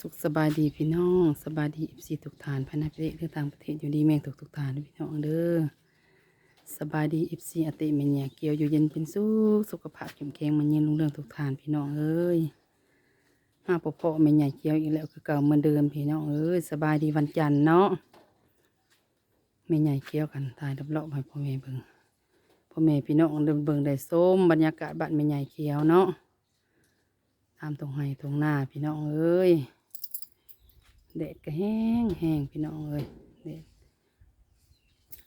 สุขสบายดีพี่น้องสบายดีอีซีทุกฐานภายในประเทศหรือต่างประเทศอยู่ดีแมงทุกทุกฐานพี่น้องเด้อสบายดีอีซีอติเมเนียเกี่ยวอยู่เย็นเป็นสุขสุขภาพเข้มแข็งมันเย็นลุงเรื่องทุกฐานพี่น้องเอ้ยมาพบพ่อแม่ใหญ่เกี่ยวอีกแล้วคือเก่าเหมือนเดิมพี่น้องเอ้ยสบายดีวันจันทร์เนาะแม่ใหญ่เกี่ยวกันทายดับเลาะให้พ่อแม่เบิ่งพ่อแม่พี่น้องเดินเบิ่งได้ส้มบรรยากาศบ้านแม่ใหญ่เกี่ยวเนาะตามตรงไห้ตรงหน้าพี่น้องเอ้ย แดดก็แห้งแห้งพี่น้องเอ้ยแดด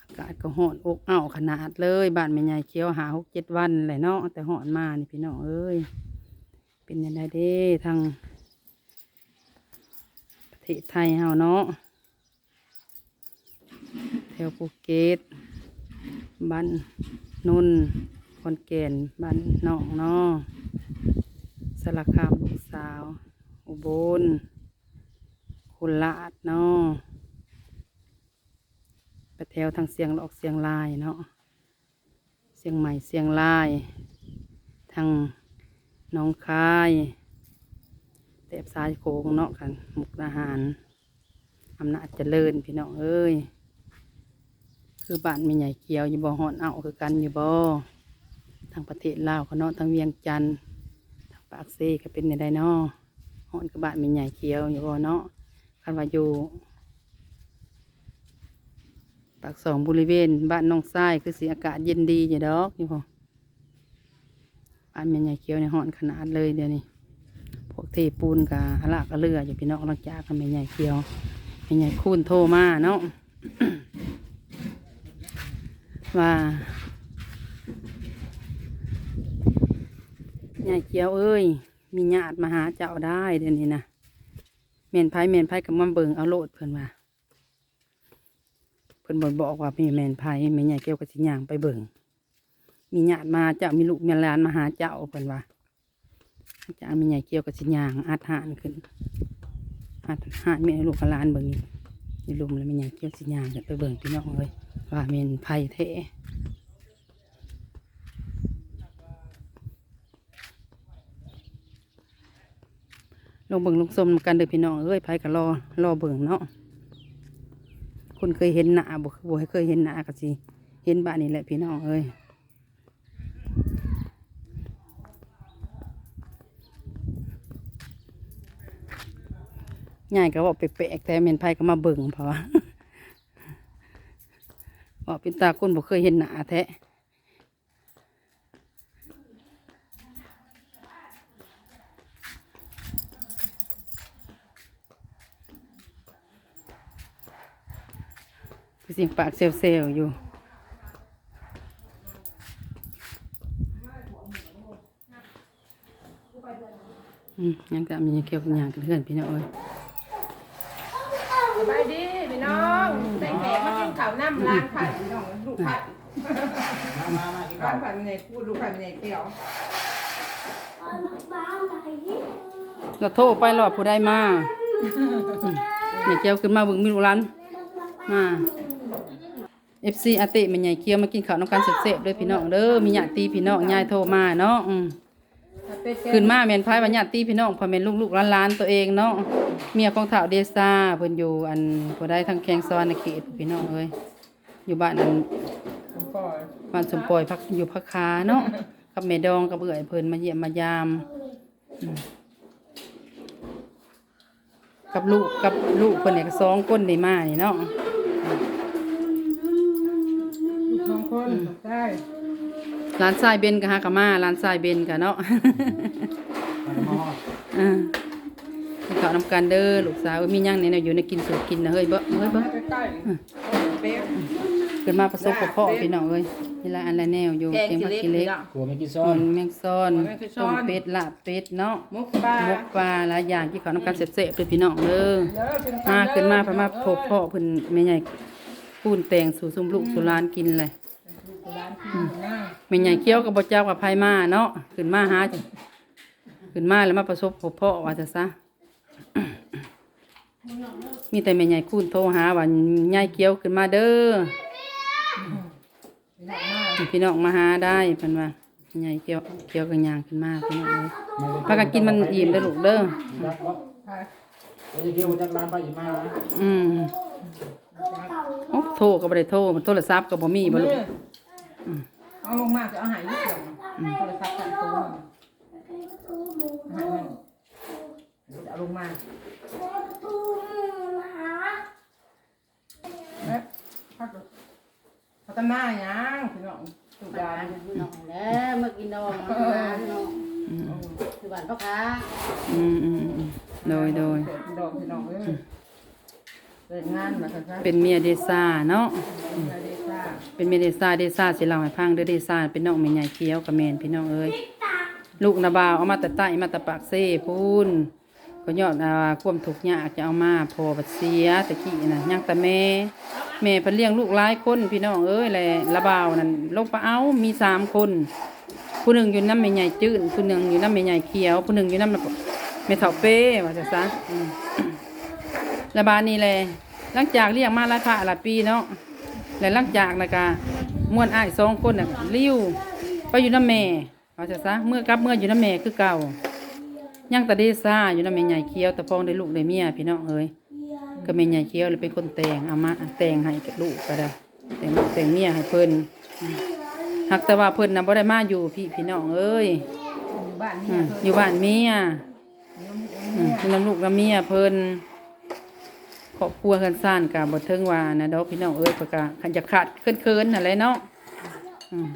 อากาศก็ร้อนอกอ้าขนาดเลยบ้านแม่ใหญ่เขียวหาหกเจ็ดวันแหละเนาะแต่ร้อนมานี่พี่น้องเอ้ยเป็นยังไงเด้ทางประเทศไทยเฮาเนาะแถวภูเก็ตบ้านนุ่นคนแก่นบ้านนอกเนาะสารคามลูกสาว อุบล คุลาดเนาะไปแถวทางเสียงหลอกเสียงลายเนาะเสียงใหม่เสียงลาย ทางน้องคายแตบสายโขงเนาะกันมุกดาหารอำนาจเจริญพี่น้องเอ้ยคือบ้านไม่ใหญ่เกียวอยู่บ่อหอนเอาคือกันอยู่บ่อทางประเทศลาวเขาเนาะทางเวียงจันทน์ปากเซ่ก็เป็นในไดเนาะหอนกระบะมีใหญ่เขียวอยู่บ่อเนาะ คันว่าอยู่ปากสองบริเวณ บ้านน้องทรายคือสีอากาศเย็นดีอยู่ดอกอยู่พอบ้านมีใหญ่เขียวในยหอนขนาดเลยเดี๋ยวนี้พวกเทปูนกับหลากกระเลืออยู่พี่น้องลังจากกันมีใหญ่เขียวมีใหญ่คูนโทรมาเนาะว่ายายเกียวเอ้ย มีญาติมาหาเจ้าได้เดี๋ยวนี้นะ เมนไพ่เมนไพ่กับมาเบิงเอาโลดเพิ่นว่าเพิ่นบอกบอกว่ามีเมนไพ่แม่ยายเกียวกับสิย่างไปเบิงมีญาติมาเจ้ามีลูกมีหลานมาหาเจ้าเพิ่นว่าจ้ามียายเกียวกับสิย่างอาหารขึ้นอาหารมีลูกหลานเบิงนี่ลุมแล้วแม่ยายเกียวสิย่างกันไปเบิงพี่น้องเลยว่าเมนไพ่แท้ ลงเบิ่งลงสมกันเด้อพี่น้องเอ้ยไผก็รอรอเบิ่งเนาะคนเคยเห็นหน้าบ่บ่เคยเห็นหน้าก็สิเห็นบ้านนี้แหละพี่น้องเอ้ยง่ายก็บอกแปลกแต่แม่นไผก็มาเบิ่งเพราะว่าบอกเป็นตาคนบ่เคยเห็นหน้าแท้ เสียงปากเซลเซลอยู่ อืมยังก็มีเกี่ยวกับหยางกันเพื่อนพี่น้องเอ้ยสบายดีพี่น้องแต่งแขกมากินข้าวน้ำร้านผัดพี่น้องลูกผัดร้านผัดในพูดลูกผัดในเกี่ยวเราโทรไปรอดผู้ได้มาอืมเนี่ยเกี่ยวขึ้นมาเบึงมีลูกหลานมา เอฟซีอาติมันใหญ่เคี้ยวมากินข้าวน้ำกันเสร็จๆเลยพี่น้องเด้อมีญาติพี่น้องยายโทรมาเนาะอืมขึ้นมาแมนไพ่บัญญัติตีพี่น้องพอแมนลูกๆล้านๆตัวเองเนาะเมียของเฒ่าเดซ่าเพิ่นอยู่อันบ่ได้ทางแขงซอนในเขตพี่น้องเอ้ยอยู่บ้านอันบ้านสมปอยพักอยู่พักคาเนาะกับแม่ดองกับเอื้อยเพิ่นมาเยี่ยมมายามกับลูกกับลูกเพิ่นเนี่ยสองคนได้มานี่เนาะ คนได้ร้านทรายเบนก็หากะมาร้านทรายเบนก็เนาะอ่ากินข้าวนำกันเด้อลูกสาวเอ้ยมีหยังเนี่ยอยู่ในกินสูตรกินนะเฮ้ยเบ้อเฮ้ยเบ้อใกล้ๆเป๊ะเกิดมาประสบกับพ่อพี่น้องเอ้ยนี่ละอันละแนวอยู่แกงเกมขี้ผักเล็กกิเล็กกลัวไม่กินซซ้ออนนแมงซ่อนแมงซ่ต้อนมเป็ดลาบเป็ดเนาะมุกปลามกปลาหลายอย่างที่เขานำกันเสร็จๆเลยพี่น้องเด้อเด้อกินมาขึ้นมาพะมาพบพ่อเพิ่นแม่ใหญ่ปูนแตงสู่ซุมลูกสู่หลานกินเลย ร้านกินหน้าแม่ใหญ่เคี้ยวกับบ่เจ้ากับไผมาเนาะขึ้นมาหาจ้ะขึ้นมาแล้วมาประสบพบพ่อว่าจะซะ มีแต่แม่ใหญ่คูนโทรหาว่าใหญ่เกี้ยวขึ้นมาเด้อพี่น้องมาหาได้เพิ่นว่าใหญ่เกี้ยวเกี้ยวกันยางขึ้นมาพี่น้องเอ้ยพากันกินมันอิ่มเด้อลูกเด้อไปเราจะเกี่ยวจากร้านไปอีกมาอืมโอ้โทรก็บ่ได้โทรมันโทรศัพท์ก็บ่มีบ่ลูก เอาลงมาจะเอาหายยี่สิบโทรศัพท์กันตัวหายมันเอาลงมาเอ๊ะพักพัฒนายังพี่น้องสุดาน้องแล้วเมื่อกินนองน้องคือบ้านพ่อค้าอืมอืมอืมโดยโดยดอกพี่น้องเอ้ยเปิดงานมาสักพักเป็นเมียเดซ่าเนาะมาเดซ่า เป็นเมเดซ่าเดซ่าสิเล่าให้ฟังเด้อเดซ่าเป็นน้องแม่ใหญ่เคี้ยวกับแม่นพี่น้องเอ้ยลูกนาบาวเอามาแต่ใต้มาแต่ปากเซ่พูนก็ยอดอาความทุกข์ยากจะเอามาพอบัดเสียตะกี้น่ะยังแต่แม่แม่เพิ่นเลี้ยงลูกหลายคนพี่น้องเอ้ยแหละละบาวนั่นลงไปเอามีสามคนผู้หนึ่งอยู่น้ำแม่ใหญ่จืดผู้หนึ่งอยู่น้ำแม่ใหญ่เขียว ผู้หนึ่งอยู่น้ำแม่เฒ่าเป้ว่าจะซะระบาดนี้แหละหลังจากเลี้ยงมาหลายพระหลายปีเนาะ และหลังจากนะกะม่วนอ้ายสองคนน่ะลิ้วไปอยู่น้ำแม่ว่าจะซะเมื่อกลับเมื่ออยู่น้ำแม่คือเก่ายังแต่เดซ่าอยู่น้ำแม่ใหญ่เขียวแต่พองได้ลูกได้เมียพี่น้องเอ้ยก็แม่ใหญ่เคี้ยวเลยเป็นคนแต่งเอามาแต่งให้กับลูกก็ได้แต่งลูกแต่งเมียให้เพิ่นอืมหักแต่ว่าเพิ่นน่ะบ่ได้มาอยู่พี่พี่น้องเอ้ยอยู่บ้านอืนี่มอยู่บ้านเมียอืมอยู่นำลูกนำเมียเพิ่น ครอบครัวกันซ่านก็บ่เทิงวานะดอกพี่น้องเอ้ยเพิ่นก็คันจะขาดเคินๆนั่นแหละเนาะอืม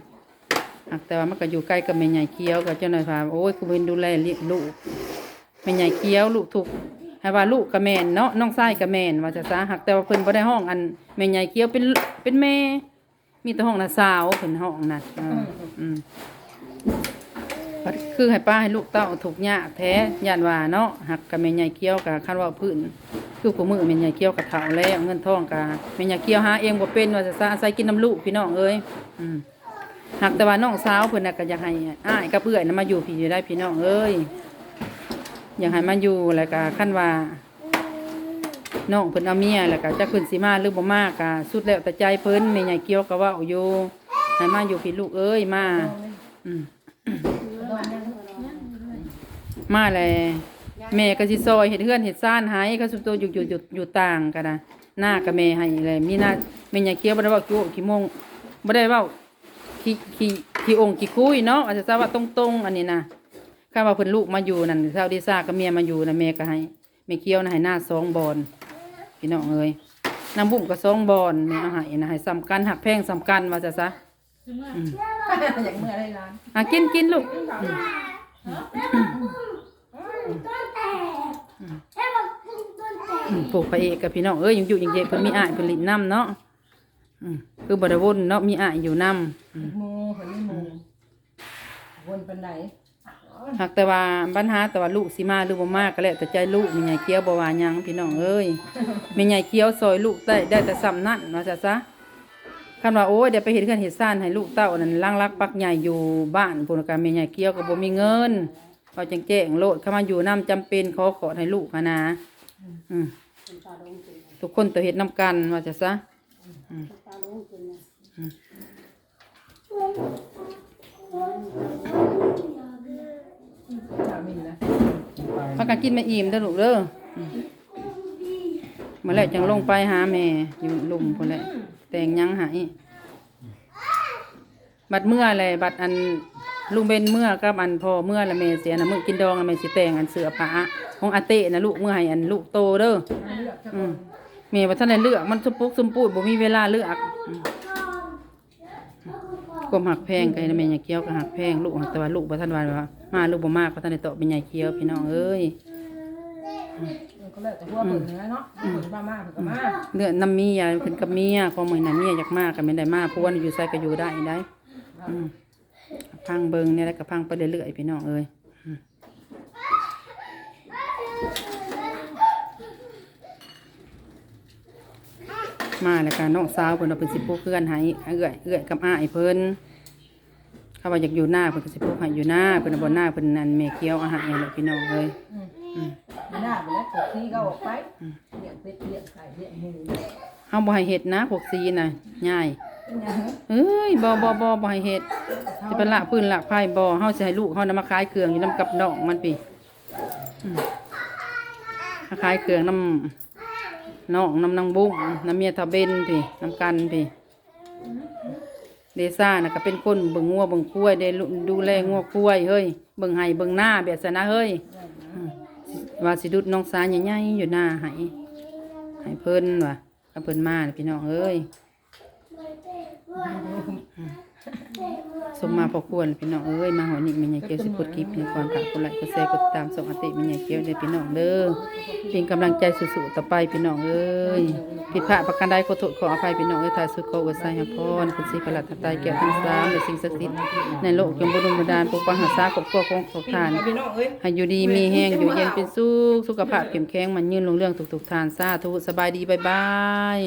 หักแต่ว่ามันก็อยู่ใกล้กับแม่ใหญ่เคี้ยวก็เจ้าหน่อยว่าโอ้ยกูเป็นดูแลลูกแม่ใหญ่เคี้ยวลูกถูกให้ว่าลูกกับแม่นเนาะน้องชายกับแม่นว่าจะซะหักแต่ว่าเพิ่นบ่ได้ห้องอันแม่ใหญ่เกี้ยวเป็นเป็นแม่ มีแต่ห้องน่ะสาวเพิ่นห้องน่ะอ่าอืม คือให้ป้าให้ลูกเต้าถูกข์ยาแท้ยานว่าเนาะหักกับแม่ใหญ่เกี้ยวกับคันว่าพื้นคือผู้มือแม่ใหญ่เกี้ยวกับเฒ่าแล้วเงินทองกับแม่ใหญ่เกี้ยวหาเองบ่เป็นว่าจะซาศัยกินน้ำลูกพี่น้องเอ้ยอืมหักแต่ว่าน้องสาวเพิ่นน่ะก็อยากให้อ้ายกับเอื้อยน่ะมาอยู่พี่อยู่ได้พี่น้องเอ้ยอยากให้มาอยู่แล้วก็ขั้นว่าน้องเพิ่นเอาเมียแล้วก็จะขึ้นสิมาหรือบ่มาก็สุดแล้วแต่ใจเพิ่นแม่ใหญ่เกี่ยวก็ว่าอยู่ให้มาอยู่พี่ลูกเอ้ยมาอืม มาเลยแม่ก็สิซอยเฮ็ดเฮือนเฮ็ดซ่านให้เขาสุดโตวอยู่อยู่อยู่อยู่ต่างกันนะหน้ากับแม่ให้เลยมีหน้าแม่ใหญ่เกี่ยวบ่ได้เว้าจุขี้โมงบ่ได้เว้าขี้ขี้ขี้องค์ขี้คุยเนาะอาจจะทราบว่าตรงๆอันนี้นะข้าว่าเพิ่นลูกมาอยู่นั่นเท่าที่ทราบก็เมียมาอยู่นะแม่ก็ให้แม่เกี้ยวนะให้หน้าสองบอนพี่น้องเอ้ยน้ำบุ้มก็สองบอนแม่เอาให้นะให้สำคัญหักแพงสำคัญว่าจะซะอย่างเมื่อไรร้านอะกินกินลูก ต้นแตกแค่บอกต้นแตกอืมปลูกพระเอกกับพี่น้องเอ้ยยังอยู่ยังเย็นเพิ่นมีอ้ายเพิ่นลิ้นน้ำเนาะอืมคือบ่ได้วนเนาะมีอ้ายอยู่น้ำอืมหมูคนนี้หมูวนเป็นไหนหากแต่ว่าปัญหาแต่ว่าลูกสิมาหรือบ่มาก็แล้วแต่ใจลูกแม่ใหญ่เกี้ยวบ่ว่าหยังพี่น้องเอ้ยแม่ใหญ่เกี้ยวซอยลูกได้ได้แต่ซ้ำนั่นว่าจะซะคันว่าโอ้ยเดี๋ยวไปเห็นเพื่อนเห็นซ่านให้ลูกเต้านั่นล่างรักปักใหญ่อยู่บ้านพุ่นก็แม่ใหญ่เกี่ยวก็บ่มีเงิน เขาจังแจ้งโลดเข้ามาอยู่น้ำจำเป็นขอขอให้ลูกหั้นนะอืมทุกคนตัวเฮ็ดน้ำกันว่าจะซะตาลุงกินนะสามีนะพักกันกินไม่อิ่มเด้อลูกเด้ออืมมาแล้วจังลงไปหาแม่อยู่ลุมพุ่นแหละแต่งหยังให้บัดเมื่อเลยบัดอัน ลุงเบนเมื่อกับอันพอเมื่อละแม่เสียนะมื้อกินดองละแม่สิแต่งอันเสือผ้าของอาเต้นะลูกเมื่อให้อันลูกโตเด้อเลือกจะอืมแม่ว่าท่านได้เลือกมันสมปุกสมปูดบ่มีเวลาเลือกอืมความหักแพงกันแม่ใหญ่เกี้ยวก็หักแพงลูกหักแต่ว่าลูกบ่ทันว่าว่ามาลูกบ่มากบ่ทันได้ตอบเป็นใหญ่เกี้ยวพี่น้องเอ้ยก็เลิกแต่หัวเปิดเนื้อเนาะเปิดมามาเปิดมาเลือดน้ำเมียเพิ่นกับเมียของมื้อนั้นเมียอยากมากก็ไม่ได้มาเพราะว่าอยู่ไสก็อยู่ได้ได้อืม พังเบิ่งเนี่ยแล้วก็พังไปเรื่อยๆพี่น้องเอ้ยอืมมาแล้วก็น้องสาวเพิ่นเอาเพิ่นสิปลูกเพื่อนให้เอื้อยเอื้อยกับอ้ายเพิ่นเขาว่าอยากอยู่หน้าเพิ่นก็สิปลูกให้อยู่หน้าเพิ่นเอาบ่หน้าเพิ่นนั่นแม่เคี้ยวอาหารอย่างนี้พี่น้องเอ้ยไม่น่าไปแล้วปกที่ก็ออกไปเลี้ยงเป็ดเลี้ยงไก่เลี้ยงหมูเฮาบ่ให้เฮ็ดนะพวกซีน่ะง่าย เป็นยังเอ้ยบ่บ่บ่บ่ให้เฮ็ดสิเป็นละปืนละไพ่บ่เฮาสิให้ลูกเฮานำมาขายเครื่องอยู่นํกับน้องมันปิอืมขายเครื่องน้ำน้องน้ำนางบุ้งน้ำเมียทาเบนพี่น้ำกันพี่เดซ่านะก็เป็นคนเบิ่งงัวเบิ่งกล้วยได้ลุดูแลงัวกล้วยเฮ้ยเบิ่งไห้เบิ่งหน้าแบบสนะเฮ้ยอืมว่าสิดุดน้องสาใหญ่ๆอยู่หน้าไห้ให้เพิ่นว่ะกับเพิ่นมาน่ะพี่น้องเอ้ย สมมาพอควรพี่น้องเอ้ยมาหอยนิกมันใหญ่เกียวสิกดคลิปมีความฝากกดไลค์กดแชร์กดติดตามส่งอติมันใหญ่เกียวเด้พี่น้องเด้อเป็นกำลังใจสู้ๆต่อไปพี่น้องเอ้ยผิดพลาดประการใดขอโทษขออภัยพี่น้องเอ้ยถ่ายสุดขอวยไซให้พรคุณสิประหลัดทัตายแก้วทั้งสามและสิ่งศักดิ์สิทธิ์ในโลกจงบ่ดลบันดาลปกปักรักษาครอบครัวของขอทานให้อยู่ดีมีแห้งอยู่เย็นเป็นสุขสุขภาพเข้มแข็งมันยืนลงเรื่องทุกๆทานสาธุสบายดีบายบาย